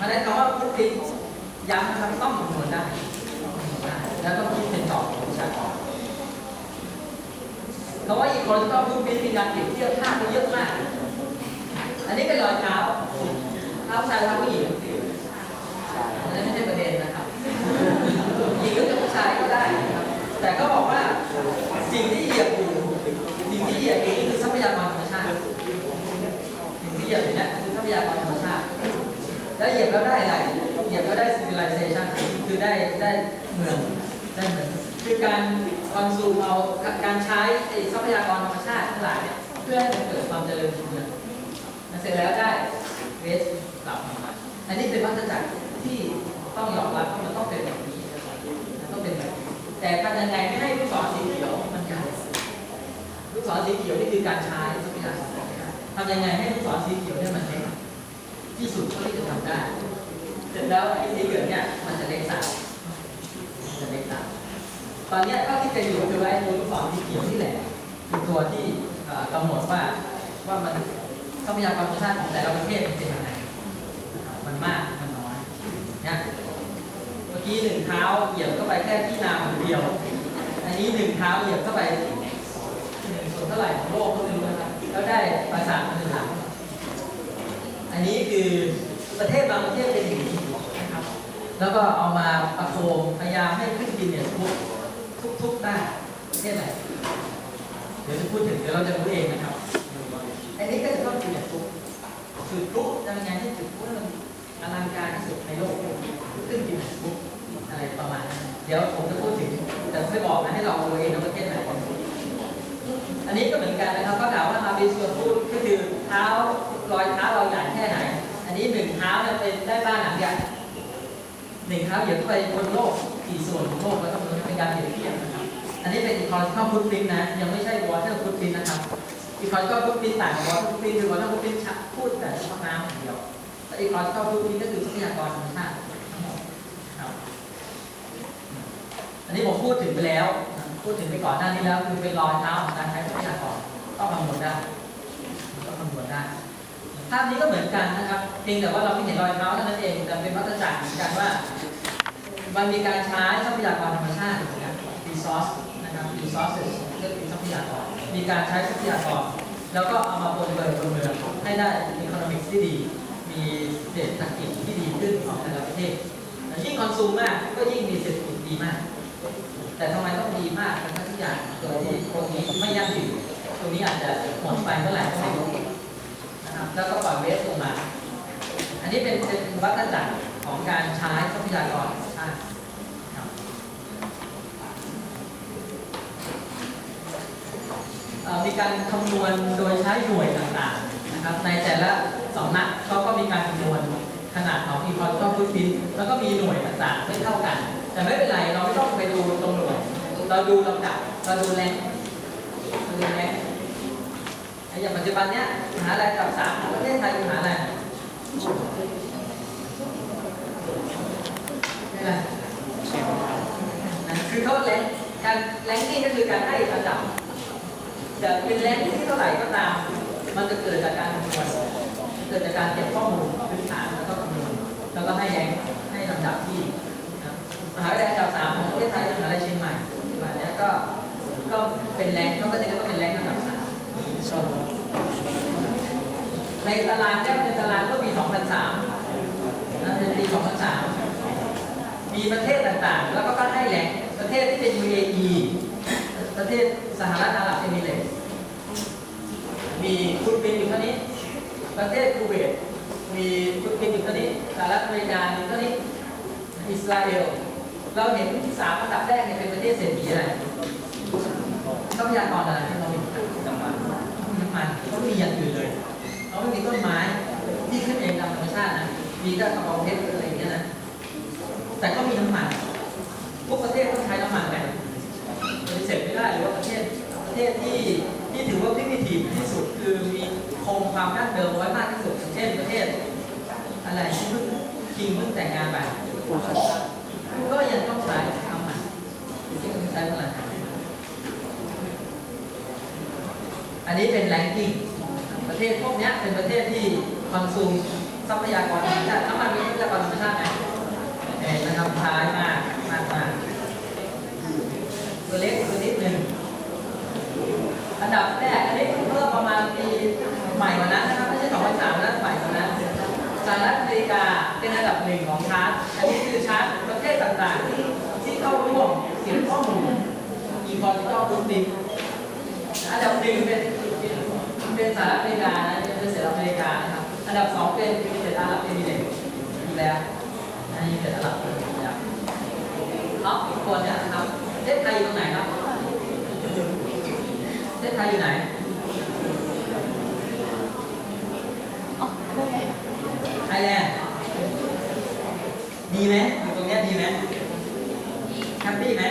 เพราะฉะนั้นคำว่าฟุตพิ้นย้ำครับต้องคำนวณได้ต้องคำนวณได้แล้วต้องคิดเป็นต่อของประชากรคำว่า ecological footprint มีการเปรียบเทียบค่าไปเยอะมาก อันนี้เป็นรอยเท้าเท้าชายเท้าผู้หญิงอันนั้นไม่ใช่ประเด็นนะครับหญิงก็จะผู้ชายก็ได้ แต่ก็บอกว่าสิ่งที่เหยียบอยู่สิ่งที่เหยียบอยู่นี่คือทรัพยากรธรรมชาติสิ่งที่เหยียบอยู่นี่คือทรัพยากรธรรมชาติ แล้วเหยียบแล้วได้อะไรเหยียบแล้วได้ civilization คือได้ได้เมืองได้เมืองคือการคอนซูมเอาการใช้ทรัพยากรธรรมชาติทั้งหลายเนี่ยเพื่อให้มันเกิดความเจริญรุ่งเรืองแล้วเสร็จแล้วได้เวสกลับมาอันนี้เป็นวัฏจักรที่ต้องยอมรับว่ามันต้องเป็นแบบนี้มันต้องเป็นแบบนี้แต่ทำยังไงไม่ให้ลูกศรสีเขียวมันใหญ่ลูกศรสีเขียวนี่คือการใช้ทรัพยากรธรรมชาติทำยังไงให้ลูกศรสีเขียวเนี่ยมันเล็ก ที่สุดเท่าที่จะทำได้ เสร็จแล้วไอ้สีเหลืองเนี่ยมันจะเล็กสามมันจะเล็กสามตอนเนี้ยเท่าที่จะอยู่คือไอ้ตัวลูกศรสีเขียวนี่แหละคือตัวที่กำหนดว่าว่ามันทรัพยากรธรรมชาติของแต่ละประเทศเป็นยังไงนะครับมันมากมันน้อยเนี่ยเมื่อกี้หนึ่งเท้าเหยียบเข้าไปแค่ที่นาผืนเดียว อันนี้หนึ่งเท้าเหยียบเข้าไปหนึ่งส่วนเท่าไหร่ของโลกก็ไม่รู้นะครับแล้วได้ปราสาทหนึ่งหลัง อันนี้คือประเทศบางประเทศเป็นอย่างนี้นะครับ แล้วก็เอามาประโคมพยายามให้ขึ้นดินเนี่ยทุกทุกทุกได้ประเทศไหนเดี๋ยวจะพูดถึงเดี๋ยวเราจะรู้เองนะครับ อันนี้ก็จะต้องคือแบบทุกคือทุกทำยังไงให้จุดทุกมันอลังการที่สุดในโลกขึ้นดินทุกอะไรประมาณนั้นเดี๋ยวผมจะพูดถึงแต่ไม่บอกนะให้เราดูเองว่าประเทศไหนอันนี้ก็เหมือนกันนะครับก็ หนึ่งเท้าเหยียบเข้าไปบนโลกกี่ส่วนของโลกแล้วก็มันเป็นการเปรียบเทียบนะครับ อันนี้เป็น ecological footprint นะ ยังไม่ใช่ water footprint นะครับ ecological footprint ต่างกับ water footprint คือ water footprint ชักพูดแต่เฉพาะน้ำอย่างเดียวแต่ ecological footprint ก็คือทรัพยากรธรรมชาติทั้งหมดครับอันนี้ผมพูดถึงไปแล้ว พูดถึงไปก่อนหน้านี้แล้ว คือเป็นรอยเท้าของการใช้ทรัพยากรต้องคำนวณได้ต้องคำนวณได้ภาพนี้ก็เหมือนกันนะครับ เพียงแต่ว่าเราไม่เห็นรอยเท้าเท่านั้นเองแต่เป็นวัฏจักรเหมือนกันว่า มันมีการใช้ทรัพยากรธรรมชาตินะรับ resource นะครับ resources เรียกเป็นทรัพยากรมีการใช้ทรัพยากรแล้วก็เอามาบนเบิร์บนเมืองให้ได้ economics ที่ดี มีเศรษฐกิจที่ดีขึ้นของแต่ละประเทศยิ่งคอนซูมมากก็ยิ่งมีเศรษฐกิจดีมาก แต่ทำไมต้องดีมากทั้งทุกอย่างโดยที่ตรงนี้ไม่ยั่งยืนตรงนี้อาจจะหมดไปเมื่อไหร่ก็ไม่รู้นะครับแล้วก็ปล่อยเวสลงมา อันนี้เป็นเป็นวัฏจักรของการใช้ทรัพยากรธรรมชาติครับเอ่อ มีการคำนวณโดยใช้หน่วยต่างๆนะครับ ในแต่ละสำนักเขาก็มีการคำนวณขนาดของอีคอนก็พื้นดินแล้วก็มีหน่วยต่างๆไม่เท่ากัน แต่ไม่เป็นไรเราไม่ต้องไปดูตรงหน่วยเราดูลำดับเราดูแรงเราดูแรงไออย่างปัจจุบันเนี้ยมหาลัยกับสามของประเทศไทยคือมหาลัยนี่แหละคือเขาแรงการแรงนี่ก็คือการให้ระดับ จะเป็นแรงที่เท่าไหร่ก็ตาม มันจะเกิดจากการคำนวณเกิดจากการเก็บข้อมูลพื้นฐานแล้วก็คำนวณแล้วก็ให้แรงให้ลำดับที่มหาวิทยาลัยอันดับสามของประเทศไทยมหาวิทยาลัยเชียงใหม่แบบนี้ก็ก็เป็นแรงก็จะก็เป็นแรงอันดับสามชมในตารางแจ้งในตารางก็มี 2003นะในปี 2003 มีประเทศต่างๆ แล้วก็ก็ให้แรงประเทศที่เป็น UAE ประเทศสหรัฐอาหรับเอมิเรตส์มีฟุตปรินท์อยู่เท่านี้ ประเทศคูเวตมีฟุตปรินท์อยู่เท่านี้สหรัฐอเมริกาอยู่เท่านี้อิสราเอล เราเห็นสามอันดับแรกเนี่ยเป็นประเทศเศรษฐีอะไรทรัพยากรอะไรที่เรามีน้ำมันน้ำมันเขาไม่มีอย่างอื่นเลยเขาไม่มีต้นไม้ที่ขึ้นเองตามธรรมชาตินะมีแต่กระเป๋าเพชรอะไรอย่างเงี้ยนะแต่ก็มีน้ำมันพวกประเทศต้องใช้น้ำมันไหมปฏิเสธไม่ได้หรือว่าประเทศประเทศที่ที่ถือว่าพิพิธีที่สุด กินร้อยมากที่สุดเช่นประเทศ อะไรที่เพิ่งคิงเพิ่งแต่งงานไปก็ยังต้องใช้คำใหม่ที่คุณใช้พลังงานอันนี้เป็นแรงกิ้งประเทศพวกนี้เป็นประเทศที่ความสูงทรัพยากรธรรมชาติน้ำมันมันทรัพยากรธรรมชาติไงนะครับท้ายมากมากมากตัวเล็กตัวนิดหนึ่งอันดับแรกอันนี้เมื่อประมาณปีใหม่กว่านั้น หรัฐอเมริกาเป็นอันดับหนึ่งของชาร์ตอันนี้คือชาร์ตประเทศต่างๆที่ที่เข้าร่วมเขียนข้อมูลอีคอนที่ต้อรู้ติอันดับหนึ่งเป็นเป็นสหรัฐอเมริกานะเป็นสหรัฐอเมริกานะครับอันดับสองเป็นยูเนเต็ดอาหรับเอมิเรตส์อยู่แล้วอันนี้เป็นอาหรับนะครับท็อปอีกคนเนี่ยะครับเทศไทยอยู่ตรงไหนครับเทศไทยอยู่ไหน แลนด์ดีไหมอยู่ตรงเนี้ยดีไหมแฮปปี้ไหม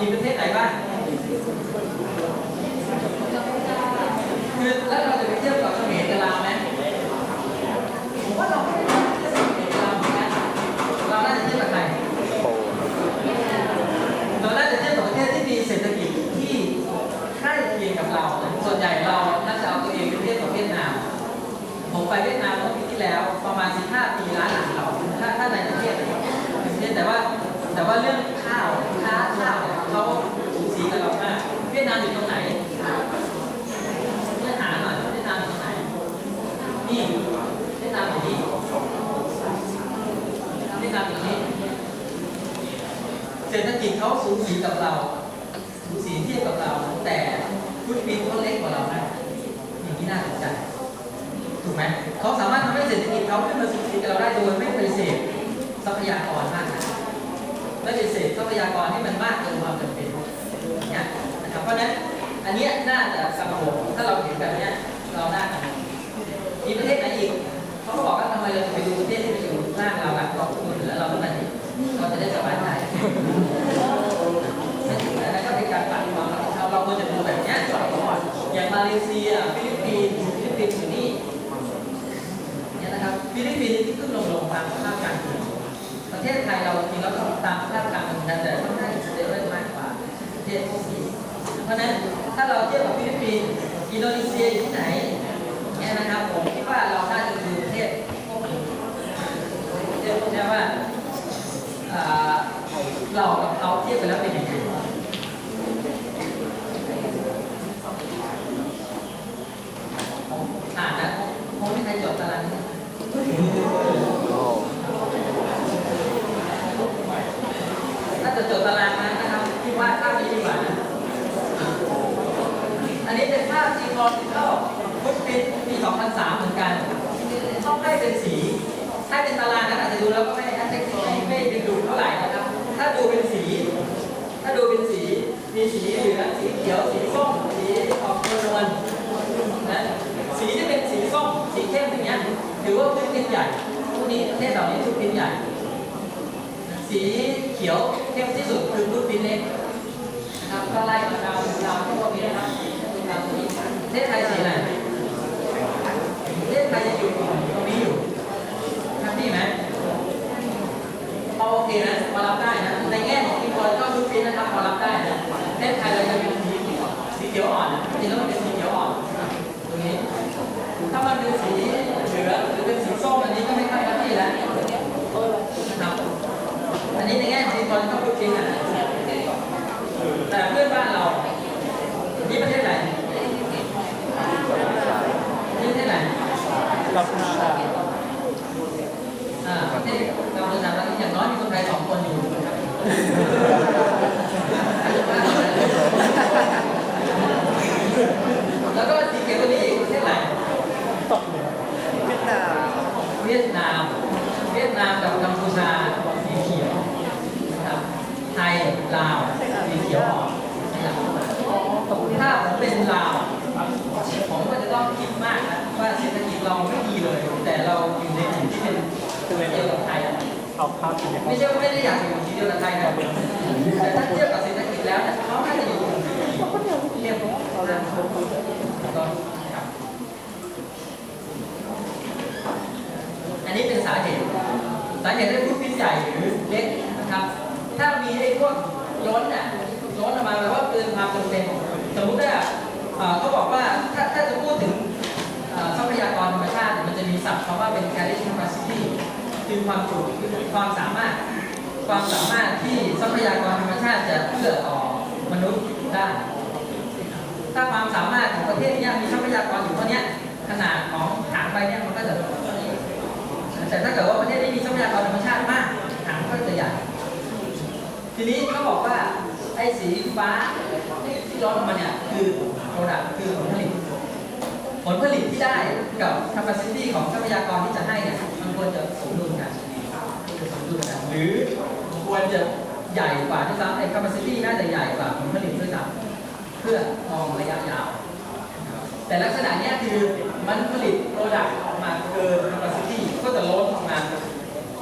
มีประเทศไหนบ้าง เซีย ฟิลิปปินส์ฟิลิปปินส์อยู่นี่เนี่ยนะครับฟิลิปปินส์ที่ขึ้นลงลงตามสภาพการเงประเทศไทยเราจริงแล้วก็ตามสภาพการเมืองกันแต่ค่อนข้างจะเล่นมากกว่าประเทศพวกนี้เพราะนั้นถ้าเราเทียบกับฟิลิปปินส์อินโดนีเซียอยู่ที่ไหนเนี่ยนะครับผมคิดว่าเราน่าจะดูประเทศพวกนี้ประเทศพวกนี้ว่าเรากับเขาเทียบไปแล้วเป็นยังไง เหลือสีเขียวสีส้มสีออกนวลนะสีจะเป็นสีส้มสีเข้มอย่างเงี้ยถือว่าพื้นดินใหญ่พวกนี้ประเทศเหล่านี้พื้นดินใหญ่ สีเขียวเข้มที่สุดคือพื้นดินเล็กนะครับก็ไล่มาดาวดาวพวกนี้นะครับดาวนี้ประเทศไทยสีอะไรประเทศไทยจะอยู่ตรงนี้อยู่ครับพี่ไหมโอเคนะ เขียวอ่อนจริงๆต้องเป็นสีเขียวอ่อนตรงนี้ ถ้ามันเป็นสีเหลืองหรือเป็นสีส้มอันนี้ก็ไม่ค่อยรับที่แล้วนะครับอันนี้ในแง่จริงตอนที่เขาพูดจริงอะแต่เพื่อนบ้านเรานี่ประเทศไหนนี่ประเทศไหนกัมพูชาอ่าประเทศกัมพูชาอย่างน้อยมีคนไทยสองคนอยู่ Ha ha. แล้วก็สีเขียวตัวนี้อีกประเทศไหนตกเหนือเวียดนามเวียดนาม เวียดนามกับกัมพูชาสีเขียวนะครับไทยลาวสีเขียวอ่อนนะครับถ้าผมเป็นลาวผมก็จะต้องคิดมากนะว่าเศรษฐกิจเราไม่ดีเลย แต่เราอยู่ในถิ่นที่เป็นตัวเดียวกับไทยเอาภาพที่ไหนไม่ใช่ว่าไม่ได้อยากอยู่ที่เดียวกับไทยนะแต่ถ้าเทียบกับเศรษฐกิจแล้วเนี่ยเขาน่าจะอยู่ที่เรียบร้อยเราจะถูกต้องครับอันนี้เป็นสาเหตุสาเหตุได้พูดพิษใหญ่หรือเล็กนะครับ ถ้ามีไอ้พวกล้นน่ะล้นออกมาแปลว่าเกินความจำเป็นสมมติว่าเอ่อเขาบอกว่าถ้าถ้าจะพูดถึงเอ่อทรัพยากรธรรมชาติเนี่ยมันจะมีศัพท์คำว่าเป็น carrying capacity คือความจุคือความสามารถ ความสามารถที่ทรัพยากรธรรมชาติจะเอื้อต่อมนุษย์ได้ ถ้าความสามารถของประเทศนี้มีทรัพยากรอยู่เท่าเนี้ยขนาดของถังใบเนี้ยมันก็จะแต่ถ้าเกิดว่าประเทศที่มีทรัพยากรธรรมชาติมากถังก็จะใหญ่ ทีนี้เขาบอกว่าไอ้สีฟ้าที่ร้อนออกมาเนี่ยคือโปรดักคือผลผลิต ผลผลิตที่ได้กับ capacity ของทรัพยากรที่จะให้เนี่ยมันควรจะสมดุลกันสมดุลกัน หรือควร จะใหญ่กว่าที่ซ้ำไอ้ capacity น่าจะใหญ่กว่าผลผลิตด้วยซ้ำเพื่อมองระยะยาว แต่ลักษณะนี้คือมันผลิต product ออกมาเกิน capacity ก็จะล้นออกมา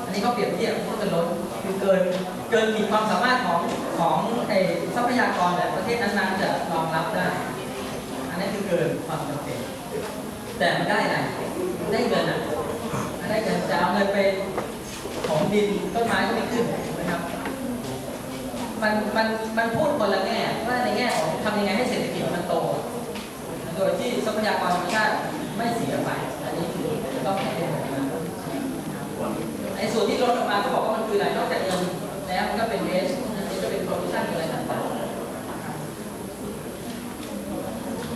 อันนี้เขาเปรียบเทียบก็จะล้นคือเกินเกินขีดความสามารถของของไอ้ทรัพยากรแต่ประเทศนั้นๆจะรองรับได้ อันนี้คือเกินความจำเป็น แต่มันได้อะไรได้เงินอะมันได้เงินจะเอาเงินไปของดินต้นไม้ก็ไม่ขึ้น ครับมันมันมันพูดคนละแง่ว่าในแง่ของทำยังไงให้เศรษฐกิจมันโต โดยที่ทรัพยากรธรรมชาติไม่เสียไปอันนี้คือต้องให้เป็นกันไอ้ส่วนที่ลดออกมาเขาบอกว่ามันคืออะไรนอกจากเงินแล้วมันก็เป็นเวสมันจะเป็นโปรดักชั่นอะไรต่างๆ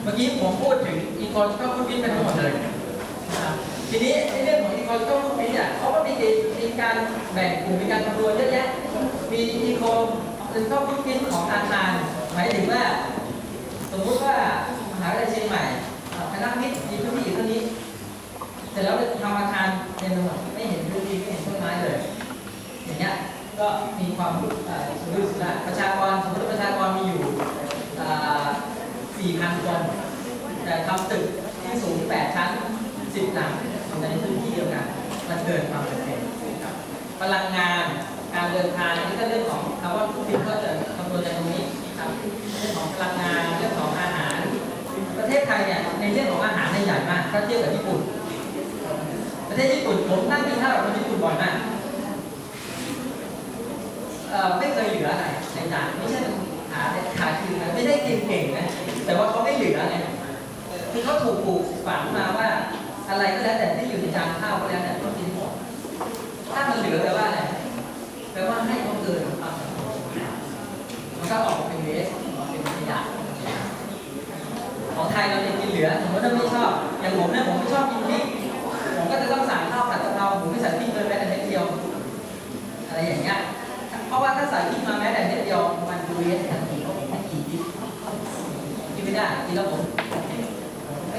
เมื่อกี้ผมพูดถึงอีโค o ก็พูดพิ้นไปทั้งหมดเลยนะครับทีนี้ในเรื่องของ อีโค o ก็พูดพิ้นเนี่ยเขาก็มีมีการแบ่งกลุ่มมีการคำนวณเยอะแยะ มีอีโคหรือก็พูดพิ้นของอาคาร หมายถึงว่า สมมติว่ามหาวิทยาลัยเชียงใหม่คณะวิทย์มีพื้นที่อยู่เท่านี้ เสร็จแล้วทำอาคารเต็มไปหมดไม่เห็นพื้นที่ไม่เห็นต้นไม้เลย อย่างเงี้ย ก็มีความสุรุ่ยสุร่ายประชากรสมมติประชากรมีอยู่สี่พันคน แต่ทำตึกที่สูง 8 ชั้น 10 หลัง ในพื้นที่เดียวกันมันเกินความจำเป็นครับพลังงานการเดินทางอันนี่ก็เรื่องของคำว่าผู้พิมพ์ก็จะคำนวณในตรงนี้ครับเรื่องของพลังงานเรื่องของอาหาร ประเทศไทยเนี่ยในเรื่องของอาหารเนี่ยใหญ่มากถ้าเทียบกับญี่ปุ่น ประเทศญี่ปุ่นผมนั่งกินข้าวกับคนญี่ปุ่นบ่อยมากเอ่อไม่เคยเหลืออะไรในจานไม่ใช่มันหาขาดคืนนะไม่ได้กินเก่งนะแต่ว่าเขาไม่เหลือไงคือเขาถูกปลูกฝังมาว่า อะไรก็แล้วแต่ที่อยู่ในจานข้าวก็แล้วแต่ต้องกินหมดถ้ามันเหลือแปลว่าอะไรแปลว่าให้เขาเกินความจำเป็นมันก็ออกมาเป็นเวสออกเป็นขยะของไทยเราจะกินเหลือสมมติถ้าไม่ชอบ อย่างผมเนี่ยผมไม่ชอบกินพริกผมก็จะต้องสั่งข้าวผัดกะเพราผมไม่ใส่พริกเลยแม้แต่เม็ดเดียว อะไรอย่างเงี้ยเพราะว่าถ้าใส่พริกมาแม้แต่นิดเดียวมันดูเยสทันทีเพราะผมไม่กินพริกกินไม่ได้กินแล้วผม เ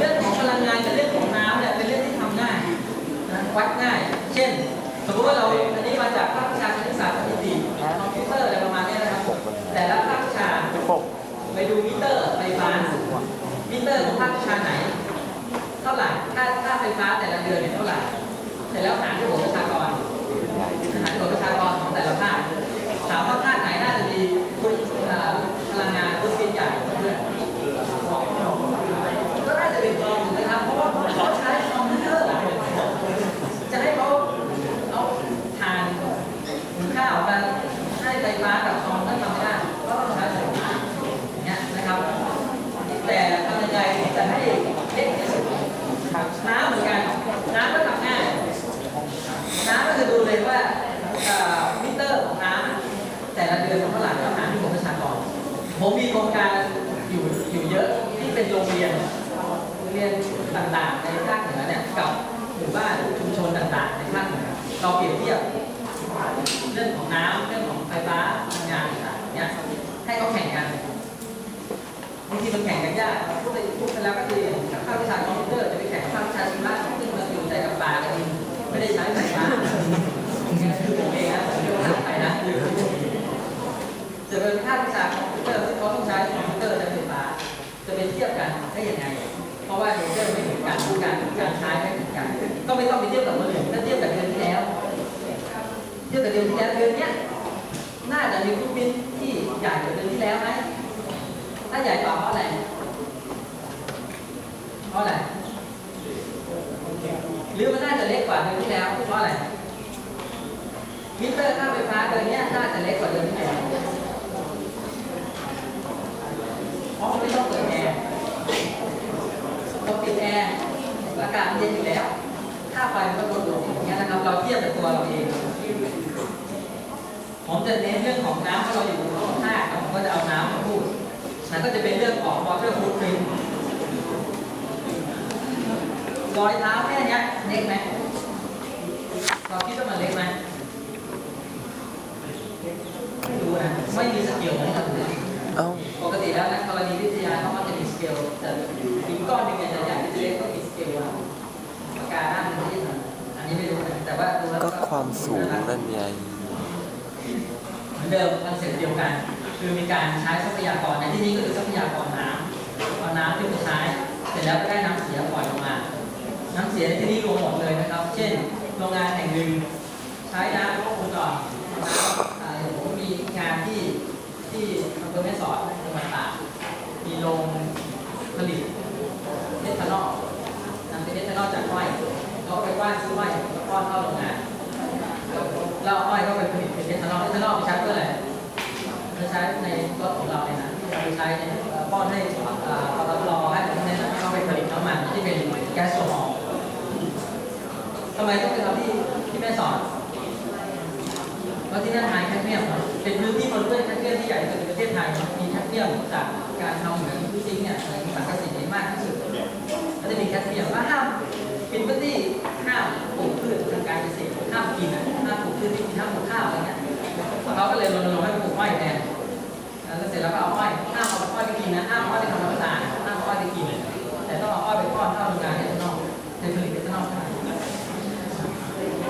รื่องของพลังงานกับเรื่องของน้ำเนี่ยเป็นเรื่องที่ทำง่ายนะวัดง่าย เช่น สมมติว่าเราอันนี้มาจากภาควิชาคณิตศาสตร์สถิติคอมพิวเตอร์อะไรประมาณนี้นะครับ แต่ละภาควิชาไปดูมิเตอร์ไฟฟ้ามิเตอร์ของภาควิชาไหน เท่าไหร่ค่าค่าไฟฟ้าแต่ละเดือนเนี่ยเท่าไหร่เสร็จแล้วหารด้วยหัวประชากรหารด้วยหัวประชากรของแต่ละภาค ถามว่าภาคไหนน่าจะมีคุณเอ่อพลังงานคุณเป็นใหญ่เพื่อนก็น่าจะเป็นกองถูกไหมครับ เพราะว่าเขาใช้คอมพิวเตอร์ จะให้เขาเอาทานหุงข้าวมาให้ไฟฟ้ากับคอมนั่นทำไม่ได้ก็ต้องใช้ไฟฟ้าอย่างเงี้ยนะครับ แต่ทำยังไงจะให้เล็กที่สุดน้ำเหมือนกัน ผมมีโครงการอยู่อยู่เยอะที่เป็นโรงเรียนโรงเรียนต่างๆ ในภาคเหนือเนี่ยกับหมู่บ้านชุมชนต่างๆ ในภาคเหนือเราเปรียบเทียบเรื่องของน้ำเรื่องของไฟฟ้าพลังงานต่างๆเนี่ยให้เขาแข่งกันบางทีมันแข่งกันยากพูดไปพูดไปแล้วก็คือภาควิชาคอมพิวเตอร์จะไปแข่งกับภาควิชาชีวะซึ่งมันอยู่แต่กับปลากันไม่ได้ใช้ไฟฟ้าคือผมเองนะผมเรียกว่าไปนะจะเป็นภาควิชา เตอร์ที่เขาต้องใช้คอมพิวเตอร์และไฟฟ้าจะไปเทียบกันได้ยังไง เพราะว่าเทอร์ไม่เหมือนกันการการใช้ไม่เหมือนกัน ก็ไม่ต้องไปเทียบกับคนอื่นถ้าเทียบกับเดือนที่แล้วเทียบกับเดือนที่แล้วเดือนเนี้ยน่าจะมีฟุตบินที่ใหญ่กว่าเดือนที่แล้วไหมถ้าใหญ่กว่าเพราะอะไรเพราะอะไรหรือมันน่าจะเล็กกว่าเดือนที่แล้วเพราะอะไรมิเตอร์ค่าไฟฟ้าเดือนนี้น่าจะเล็กกว่าเดือนที่แล้ว เพราะไม่ต้องเปิดแอร์เราปิดแอร์ อากาศมันเย็นอยู่แล้ว ค่าไฟมันก็ลดลงอย่างเงี้ยนะครับ เราเทียบกับตัวเราเอง ผมจะเน้นเรื่องของน้ำเพราะเราอยู่ข้างหน้าครับผมก็จะเอาน้ำมาพูดนั่นก็จะเป็นเรื่องของ water footprint รอยเท้าแค่เนี้ยเล็กไหมเราคิดว่ามันเล็กไหมไม่รู้นะ ไม่มีสเกลของมันเลยเอ้าปกติแล้วนักธรณีวิท ก็ความสูงนั่นไงเหมือนเดิมคอนเซ็ปต์เดียวกัน คือมีการใช้ทรัพยากรในที่นี้ก็คือทรัพยากรน้ำเอาน้ำที่ไปใช้เสร็จแล้วก็ได้น้ำเสียปล่อยออกมา น้ำเสียในที่นี้รวมหมดเลยนะครับ เช่น โรงงานแห่งหนึ่งใช้น้ำครบวงจรน้ำผมมีงานที่ที่อำเภอแม่สอดจังหวัดตากมีโรงผลิตเอทานอลนำเป็นเอทานอลจากอ้อย เขาไปกว้านซื้ออ้อยแล้วป้อนเข้าโรงงานเราเอาอ้อยก็ไปผลิตเป็นเอทานอลเอทานอลไปใช้เพื่ออะไรจะใช้ในรถของเราเนี่ยนะที่เราไปใช้ในเอ่อป้อนให้เอ่อปตทให้พวกนี้นะเอาไปผลิตน้ำมันที่เป็นแก๊สโซฮอล์ทำไมต้องไปทำที่ที่แม่สอดเพราะที่นั่นไฮแคดเมียมเป็นพื้นที่ปนเปื้อนแคดเมียมที่ใหญ่ที่สุดในประเทศไทยมีแคดเมียมจากการทำเหมือนซิงค์เนี่ยในสังกะสีมากที่สุดก็จะมีแคดเมียมว่าห้าม เป็นพื้นที่ห้ามปลูกพืชทางการเกษตรห้ามกินอะห้ามปลูกพืชที่กินห้ามปลูกข้าวอะไรเงี้ยเขาก็เลยรณรงค์ให้ปลูกอ้อยแทนแล้วเสร็จแล้วก็เอาอ้อยห้ามเอาอ้อยไปกินนะห้ามเอาอ้อยไปทำน้ำตาลห้ามเอาอ้อยไปกิน แต่ต้องเอาอ้อยไปป้อนเข้าโรงงานเอทานอลในผลิตเอทานอลเท่านั้น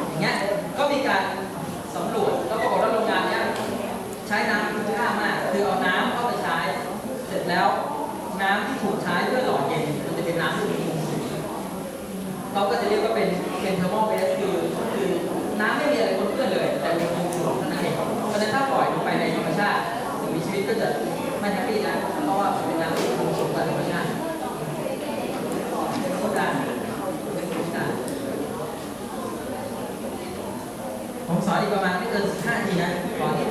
อย่างเงี้ยก็มีการ เขาก็จะเรียกว่าเป็นเป็นเทอร์โมเบสคือคือน้ำไม่มีอะไรปนเปื้อนเลย แต่มีความสูงเท่านั้นเองเพราะฉะนั้นถ้าปล่อยลงไปในธรรมชาติสิ่งมีชีวิตก็จะไม่แฮปปี้นะเพราะว่าเป็นน้ำที่มีความสูงกว่าธรรมชาติเป็นโครงการเป็นโคดานผมสอนอีกประมาณไม่เกิน15นาทีนะก่อนที่